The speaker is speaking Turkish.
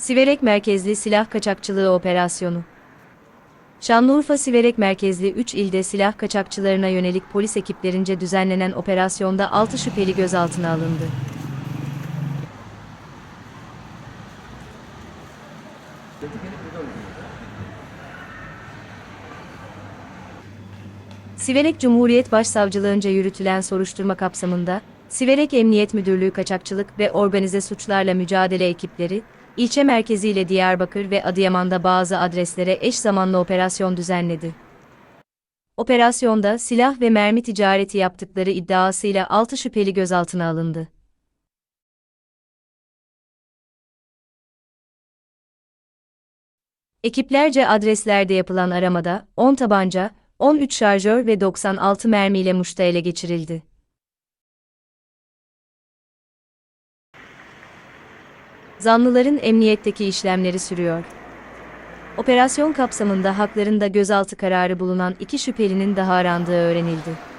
Siverek merkezli silah kaçakçılığı operasyonu. Şanlıurfa Siverek merkezli 3 ilde silah kaçakçılarına yönelik polis ekiplerince düzenlenen operasyonda 6 şüpheli gözaltına alındı. Siverek Cumhuriyet Başsavcılığınca yürütülen soruşturma kapsamında, Siverek Emniyet Müdürlüğü Kaçakçılık ve Organize Suçlarla Mücadele ekipleri, ilçe merkeziyle Diyarbakır ve Adıyaman'da bazı adreslere eş zamanlı operasyon düzenledi. Operasyonda silah ve mermi ticareti yaptıkları iddiasıyla 6 şüpheli gözaltına alındı. Ekiplerce adreslerde yapılan aramada 10 tabanca, 13 şarjör ve 96 mermiyle muşta ele geçirildi. Zanlıların emniyetteki işlemleri sürüyor. Operasyon kapsamında haklarında gözaltı kararı bulunan iki şüphelinin daha arandığı öğrenildi.